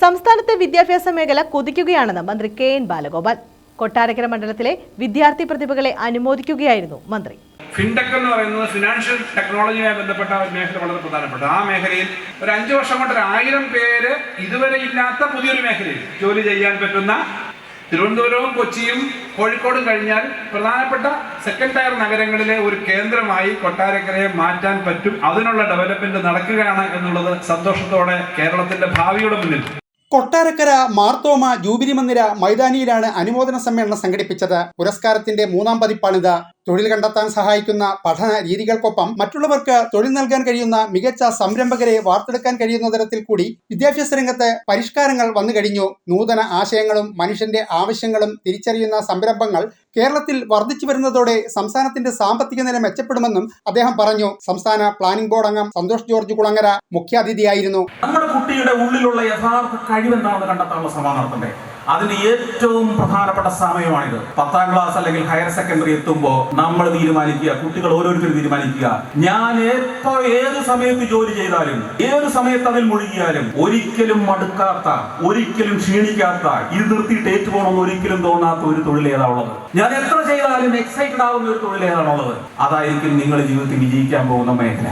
സംസ്ഥാനത്തെ വിദ്യാഭ്യാസ മേഖല കുതിക്കുകയാണെന്ന് മന്ത്രി കെ എൻ ബാലഗോപാൽ. കൊട്ടാരക്കര മണ്ഡലത്തിലെ വിദ്യാർത്ഥി പ്രതിഭകളെ അനുമോദിക്കുകയായിരുന്നു മന്ത്രി. ഫിൻടെക് എന്ന് പറയുന്നത് ഫിനാൻഷ്യൽ ടെക്നോളജിയുമായി ബന്ധപ്പെട്ട ഒരു മേഖല വളരെ പ്രധാനപ്പെട്ട. ആ മേഖലയിൽ ഒരു അഞ്ചു വർഷം കൊണ്ട് ഒരു ആയിരം പേര് ഇതുവരെ ഇല്ലാത്ത പുതിയൊരു മേഖലയിൽ ജോലി ചെയ്യാൻ പറ്റുന്ന തിരുവനന്തപുരവും കൊച്ചിയും കോഴിക്കോടും കഴിഞ്ഞാൽ പ്രധാനപ്പെട്ട സെക്കൻഡ് ടയർ നഗരങ്ങളിലെ ഒരു കേന്ദ്രമായി കൊട്ടാരക്കരയെ മാറ്റാൻ പറ്റും. അതിനുള്ള ഡെവലപ്മെന്റ് നടക്കുകയാണ് എന്നുള്ളത് സന്തോഷത്തോടെ കേരളത്തിന്റെ ഭാവിയുടെ മുന്നിൽ. കൊട്ടാരക്കര മാർത്തോമ ജൂബിലി മന്ദിര മൈതാനിയിലാണ് അനുമോദന സമ്മേളനം സംഘടിപ്പിച്ചത്. പുരസ്കാരത്തിന്റെ മൂന്നാം പതിപ്പാണിത്. തൊഴിൽ കണ്ടെത്താൻ സഹായിക്കുന്ന പഠന രീതികൾക്കൊപ്പം മറ്റുള്ളവർക്ക് തൊഴിൽ നൽകാൻ കഴിയുന്ന മികച്ച സംരംഭകരെ വാർത്തെടുക്കാൻ കഴിയുന്ന തരത്തിൽ കൂടി വിദ്യാഭ്യാസ രംഗത്ത് പരിഷ്കാരങ്ങൾ വന്നു കഴിഞ്ഞു. നൂതന ആശയങ്ങളും മനുഷ്യന്റെ ആവശ്യങ്ങളും തിരിച്ചറിയുന്ന സംരംഭങ്ങൾ കേരളത്തിൽ വർദ്ധിച്ചു വരുന്നതോടെ സംസ്ഥാനത്തിന്റെ സാമ്പത്തിക നില മെച്ചപ്പെടുമെന്നും അദ്ദേഹം പറഞ്ഞു. സംസ്ഥാന പ്ലാനിംഗ് ബോർഡ് അംഗം സന്തോഷ് ജോർജ് കുളങ്ങര മുഖ്യാതിഥിയായിരുന്നു. കുട്ടിയുടെ ഉള്ളിലുള്ള യഥാർത്ഥ കഴിവെന്താണെന്ന് കണ്ടെത്താനുള്ള ശ്രമം നടത്തണ്ടേ അതിന് ഏറ്റവും പ്രധാനപ്പെട്ട സമയമാണിത്. പത്താം ക്ലാസ് അല്ലെങ്കിൽ ഹയർ സെക്കൻഡറി എത്തുമ്പോൾ നമ്മൾ തീരുമാനിക്കുക കുട്ടികൾ ഓരോരുത്തരും തീരുമാനിക്കുക. ഞാൻ എപ്പോ ഏത് സമയത്ത് ജോലി ചെയ്താലും ഏത് സമയത്ത് അതിൽ മുഴുകിയാലും ഒരിക്കലും മടുക്കാത്ത ഒരിക്കലും ക്ഷീണിക്കാത്ത ഇത് നിർത്തിയിട്ട് ഏറ്റുപോകണമെന്ന് ഒരിക്കലും തോന്നാത്ത ഒരു തൊഴിൽ ഏതാണുള്ളത് ഞാൻ എത്ര ചെയ്താലും എക്സൈറ്റഡ് ആവുന്ന ഒരു തൊഴിൽ ഏതാണുള്ളത്? അതായിരിക്കും നിങ്ങൾ ജീവിതത്തിൽ വിജയിക്കാൻ പോകുന്ന മേഖല.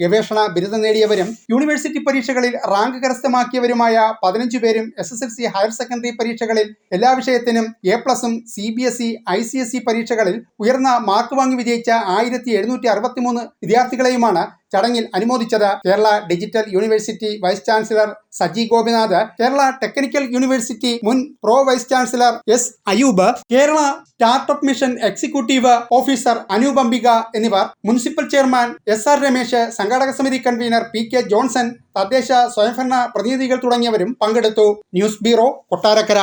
ഗവേഷണ ബിരുദം നേടിയവരും യൂണിവേഴ്സിറ്റി പരീക്ഷകളിൽ റാങ്ക് കരസ്ഥമാക്കിയവരുമായ പതിനഞ്ചു പേരും S S L C higher secondary പരീക്ഷകളിൽ എല്ലാ വിഷയത്തിനും എ പ്ലസും C B S E I C S E പരീക്ഷകളിൽ ഉയർന്ന മാർക്ക് വാങ്ങി വിജയിച്ച ആയിരത്തി എഴുന്നൂറ്റി അറുപത്തിമൂന്ന് വിദ്യാർത്ഥികളെയുമാണ് ചടങ്ങിൽ അനുമോദിച്ചത് Kerala digital university vice chancellor Saji Gopinath Kerala technical university മുൻ pro vice chancellor S Ayub Kerala startup mission executive officer Anoop Ambika എന്നിവർ municipal chairman S R Ramesh സംഘാടക സമിതി കൺവീനർ പി കെ ജോൺസൺ തദ്ദേശ സ്വയംഭരണ പ്രതിനിധികൾ തുടങ്ങിയവരും പങ്കെടുത്തു. News bureau Kottarakkara.